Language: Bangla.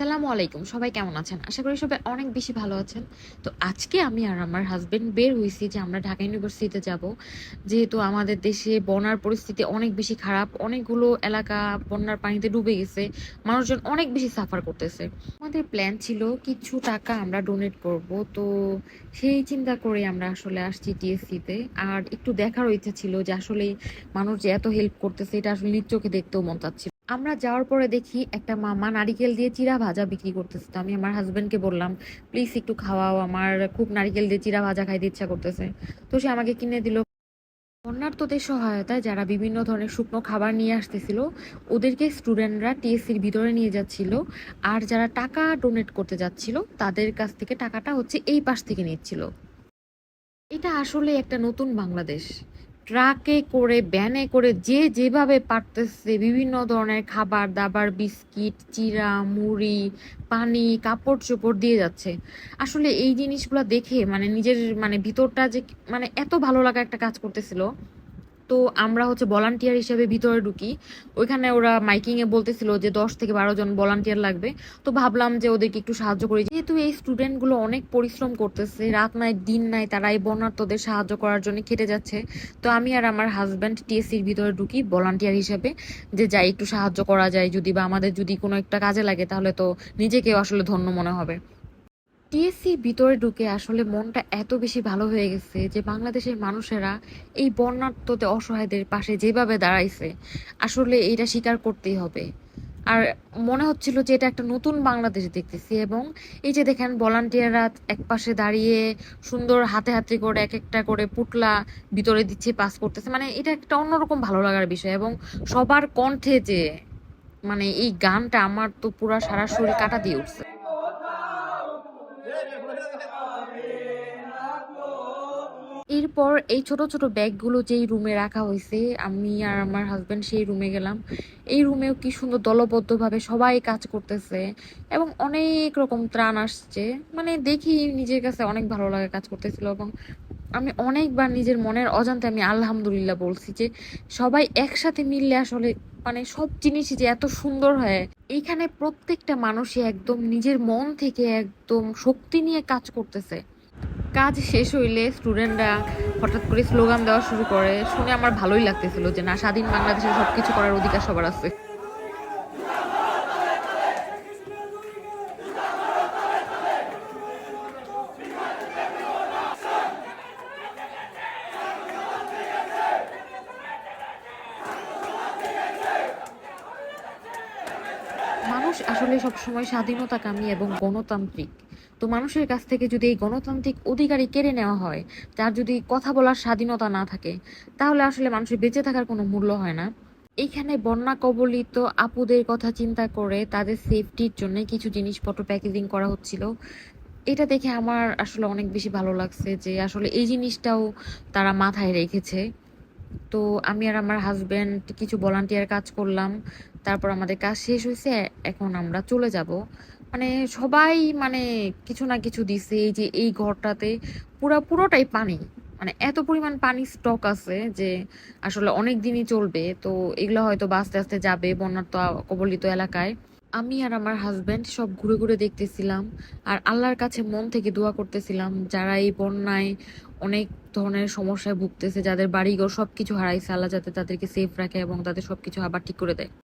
আসসালামু আলাইকুম। সবাই কেমন আছেন? আশা করি সবাই অনেক বেশি ভালো আছেন। তো আজকে আমি আর আমার হাজবেন্ড বের হয়েছি যে আমরা ঢাকা ইউনিভার্সিটিতে যাব। যেহেতু আমাদের দেশে বন্যার পরিস্থিতি অনেক বেশি খারাপ, অনেকগুলো এলাকা বন্যার পানিতে ডুবে গেছে, মানুষজন অনেক বেশি সাফার করতেছে। আমাদের প্ল্যান ছিল কিছু টাকা আমরা ডোনেট করব। তো সেই চিন্তা করে আমরা আসলে আসছি টিএসসিতে আর একটু দেখারও ইচ্ছা ছিল যে আসলে মানুষ যে এত হেল্প করতেছে, এটা আসলে নিজ চোখে দেখতেও মন চাচ্ছিল। আমরা যাওয়ার পরে দেখি একটা মামা নারিকেল দিয়ে চিরা ভাজা বিক্রি করতেছে। তো আমি আমার হাজবেন্ডকে বললাম প্লিজ একটু খাওয়াও, আমার খুব নারিকেল দিয়ে চিরা ভাজা খাইতে ইচ্ছা করতেছে। তো সে আমাকে কিনে দিল। বন্যার্তদের সহায়তায় যারা বিভিন্ন ধরনের শুকনো খাবার নিয়ে আসতেছিল, ওদেরকে স্টুডেন্টরা টিএসসির ভিতরে নিয়ে যাচ্ছিল। আর যারা টাকা ডোনেট করতে যাচ্ছিল, তাদের কাছ থেকে টাকাটা হচ্ছে এই পাশ থেকে নিচ্ছিল। এটা আসলে একটা নতুন বাংলাদেশ। ট্রাকে করে ব্যানে করে যে যেভাবে পারতেছে বিভিন্ন ধরনের খাবার, দাবার, বিস্কিট, চিরা, মুড়ি, পানি কাপড় চোপড় দিয়ে যাচ্ছে। আসলে এই জিনিসগুলো দেখে মানে নিজের মানে ভিতরটা যে মানে এত ভালো লাগা একটা কাজ করতেছিল। তো আমরা হচ্ছে ভলান্টিয়ার হিসেবে ভিতরে ঢুকি। ওইখানে ওরা মাইকিং এ বলতেছিল যে দশ থেকে বারো জন ভলান্টিয়ার লাগবে। তো ভাবলাম যে ওদেরকে একটু সাহায্য করি। যেহেতু এই স্টুডেন্টগুলো অনেক পরিশ্রম করতেছে, রাত নাই, দিন নাই, তারা এই বন্যার্থদের সাহায্য করার জন্য খেটে যাচ্ছে। তো আমি আর আমার হাজব্যান্ড টিএসসির ভিতরে ঢুকি ভলান্টিয়ার হিসেবে, যে যাই একটু সাহায্য করা যায় যদি বা আমাদের যদি কোনো একটা কাজে লাগে তাহলে তো নিজেকে আসলে ধন্য মনে হবে। টিএসসির ভিতরে ঢুকে আসলে মনটা এত বেশি ভালো হয়ে গেছে যে বাংলাদেশের মানুষেরা এই বন্যার্থতে অসহায়দের পাশে যেভাবে দাঁড়াইছে, আসলে এটা স্বীকার করতেই হবে। আর মনে হচ্ছিল যে এটা একটা নতুন বাংলাদেশ দেখতেছি এবং এই যে দেখেন ভলান্টিয়াররা এক পাশে দাঁড়িয়ে সুন্দর হাতে হাতে করে এক একটা করে পুটলা ভিতরে দিচ্ছে, পাস করতেছে। মানে এটা একটা অন্যরকম ভালো লাগার বিষয় এবং সবার কণ্ঠে যে মানে এই গানটা আমার তো পুরা সারা শরীর কাটা দিয়ে উঠছে। এরপর এই ছোট ছোট ব্যাগগুলো যেই রুমে রাখা হয়েছে, আমি আর আমার হাজবেন্ড সেই রুমে গেলাম। এই রুমেও কি সুন্দর দলবদ্ধভাবে সবাই কাজ করতেছে এবং অনেক রকম ত্রাণ আসছে। মানে দেখি নিজের কাছে অনেক ভালো লাগে কাজ করতেছিল এবং আমি অনেকবার নিজের মনের অজান্তে আমি আলহামদুলিল্লাহ বলছি যে সবাই একসাথে মিললে আসলে মানে সব জিনিসই যে এত সুন্দর হয়। এইখানে প্রত্যেকটা মানুষই একদম নিজের মন থেকে একদম শক্তি নিয়ে কাজ করতেছে। কাজ শেষ হইলে স্টুডেন্টরা হঠাৎ করে স্লোগান দেওয়া শুরু করে। শুনে আমার ভালোই লাগতেছিল যে, না, স্বাধীন বাংলাদেশে সবকিছু করার অধিকার সবার আছে। মানুষ আসলে সবসময় স্বাধীনতাকামী এবং গণতান্ত্রিক। তো মানুষের কাছ থেকে যদি এই গণতান্ত্রিক অধিকারই কেড়ে নেওয়া হয়, তার যদি কথা বলার স্বাধীনতা না থাকে, তাহলে আসলে মানুষের বেঁচে থাকার কোনো মূল্য হয় না। এইখানে বন্যা কবলিত আপুদের কথা চিন্তা করে তাদের সেফটির জন্য কিছু জিনিসপত্র প্যাকেজিং করা হচ্ছিল। এটা দেখে আমার আসলে অনেক বেশি ভালো লাগছে যে আসলে এই জিনিসটাও তারা মাথায় রেখেছে। তো আমি আর আমার হাজব্যান্ড কিছু ভলান্টিয়ার কাজ করলাম, তারপর আমাদের কাজ শেষ হয়েছে, এখন আমরা চলে যাব। মানে সবাই মানে কিছু না কিছু দিছে, এই যে এই ঘরটাতে পুরা, পুরোটাই পানি। মানে এত পরিমাণ পানি স্টক আছে যে আসলে অনেক দিনই চলবে। তো এগুলো হয়তো আস্তে আস্তে যাবে বন্যার্ত, কবলিত এলাকায়। আমি আর আমার হাজব্যান্ড সব ঘুরে ঘুরে দেখতেছিলাম। আর আল্লাহর কাছে মন থেকে দোয়া করতেছিলাম, যারা এই বন্যায় অনেক ধরনের সমস্যায় ভুগতেছে, যাদের বাড়িঘর সবকিছু হারাইছে, আল্লাহ যাতে তাদেরকে সেফ রাখে এবং তাদের সবকিছু আবার ঠিক করে দেয়।